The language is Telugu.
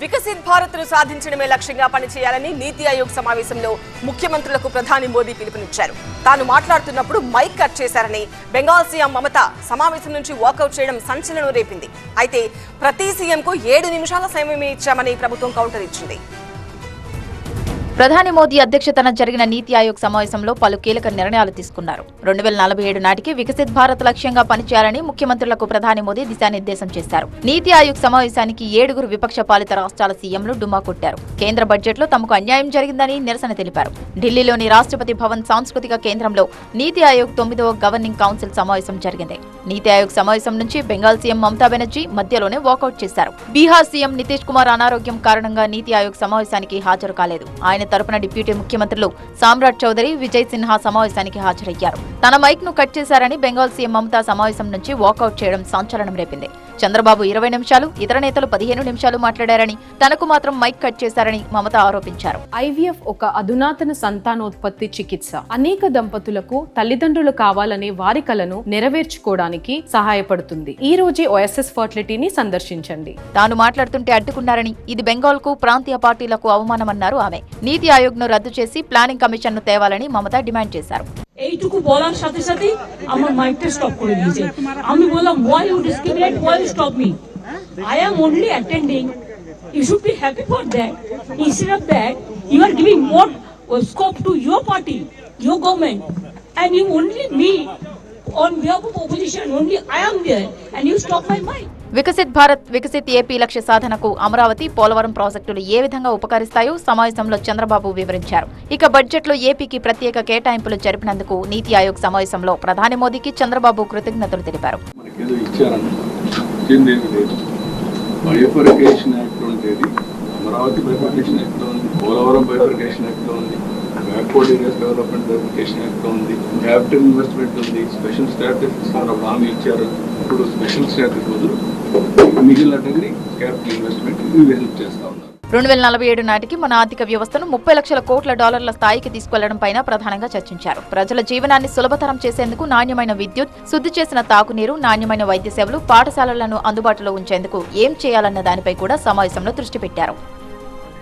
వికసిత్ భారత్ను సాధించడమే లక్ష్యంగా పనిచేయాలని నీతి ఆయోగ్ సమావేశంలో ముఖ్యమంత్రులకు ప్రధాని మోదీ పిలుపునిచ్చారు. తాను మాట్లాడుతున్నప్పుడు మైక్ కట్ చేశారని బెంగాల్ సీఎం మమత సమావేశం నుంచి వాకౌట్ చేయడం సంచలనం రేపింది. అయితే ప్రతి సీఎంకు ఏడు నిమిషాల సమయమే ఇచ్చామని ప్రభుత్వం కౌంటర్ ఇచ్చింది. ప్రధాని మోదీ అధ్యక్షతన జరిగిన నీతి ఆయోగ్ సమావేశంలో పలు కీలక నిర్ణయాలు తీసుకున్నారు. రెండు వేల నలభై ఏడు నాటికి వికసిత్ భారత్ లక్ష్యంగా పనిచేయాలని ముఖ్యమంత్రులకు ప్రధాని మోదీ దిశానిర్దేశం చేశారు. నీతి ఆయోగ్ సమావేశానికి ఏడుగురు విపక్ష పాలిత రాష్ట్రాల సీఎంలు డుమ్మా కొట్టారు. కేంద్ర బడ్జెట్లో తమకు అన్యాయం జరిగిందని నిరసన తెలిపారు. ఢిల్లీలోని రాష్ట్రపతి భవన్ సాంస్కృతిక కేంద్రంలో నీతి ఆయోగ్ తొమ్మిదవ గవర్నింగ్ కౌన్సిల్ సమావేశం జరిగింది. నీతి ఆయోగ్ సమావేశం నుంచి బెంగాల్ సీఎం మమతా బెనర్జీ మధ్యలోనే వాకౌట్ చేశారు. బీహార్ సీఎం నితీష్ కుమార్ అనారోగ్యం కారణంగా నీతి ఆయోగ్ సమావేశానికి హాజరు కాలేదు. ఆయన తరపున డిప్యూటీ ముఖ్యమంత్రులు సామ్రాట్ చౌదరి విజయ్ సిన్హా సమావేశానికి హాజరయ్యారు. తన మైక్ను కట్ చేశారని బెంగాల్ సీఎం మమతా సమావేశం నుంచి వాకౌట్ చేయడం సంచలనం రేపింది. చంద్రబాబు ఇరవై నిమిషాలు ఇతర నేతలు పదిహేను నిమిషాలు మాట్లాడారని తనకు మాత్రం మైక్ కట్ చేశారని మమత ఆరోపించారు. ఐవీఎఫ్ ఒక అధునాతన సంతానోత్పత్తి చికిత్స. అనేక దంపతులకు తల్లిదండ్రులు కావాలనే వారి కలను నెరవేర్చుకోవడానికి సహాయపడుతుంది. ఈ రోజే ఓఎస్ఎస్ ఫర్టిలిటీని సందర్శించండి. తాను మాట్లాడుతుంటే అడ్డుకున్నారని ఇది బెంగాల్కు ప్రాంతీయ పార్టీలకు అవమానమన్నారు ఆమె. నీతి ఆయోగ్ ను రద్దు చేసి ప్లానింగ్ కమిషన్ ను తేవాలని మమత డిమాండ్ చేశారు এইটুকু বলার সাথে সাথে আমার মাইকটা স্টপ করে দিয়েছে আমি বললাম why you discriminate why you stop me I am only attending you should be happy for that instead of that you are giving more scope to your party your government and you only me on behalf of opposition only I am there and you stop my mic. Viksit Bharat Viksit AP లక్ష్య సాధనకు అమరావతి పోలవరం ప్రాజెక్టులు ఏ విధంగా ఉపకరిస్తాయో సమావేశంలో చంద్రబాబు వివరించారు. ఇక బడ్జెట్లో ఏపీకి ప్రత్యేక కేటాయింపులు జరిపినందుకు నీతి ఆయోగ్ సమావేశంలో ప్రధాని మోదీకి చంద్రబాబు కృతజ్ఞతలు తెలిపారు. అమరావతి బైఫర్కేషన్ ఉంది. పోలవరం బైఫర్కేషన్ ఉంది. Airport areas development verification act ఉంది. క్యాపిటల్ ఇన్వెస్ట్మెంట్ ఉంది. స్పెషల్ స్టాటిస్టిక్స్ అప్పుడు హామీ ఇచ్చారు. ఇప్పుడు స్పెషల్ స్టాటస్ వదులు మిగిలిన డిగ్రీ క్యాపిటల్ ఇన్వెస్ట్మెంట్ ఇవి హెల్ప్ చేస్తా ఉన్నారు. రెండు వేల నలభై ఏడు నాటికి మన ఆర్థిక వ్యవస్థను ముప్పై లక్షల కోట్ల డాలర్ల స్థాయికి తీసుకెళ్ళడం పైన ప్రధానంగా చర్చించారు. ప్రజల జీవనాన్ని సులభతరం చేసేందుకు నాణ్యమైన విద్యుత్ శుద్ధి చేసిన తాగునీరు నాణ్యమైన వైద్య సేవలు పాఠశాలలను అందుబాటులో ఉంచేందుకు ఏం చేయాలన్న దానిపై కూడా సమావేశంలో దృష్టి పెట్టారు.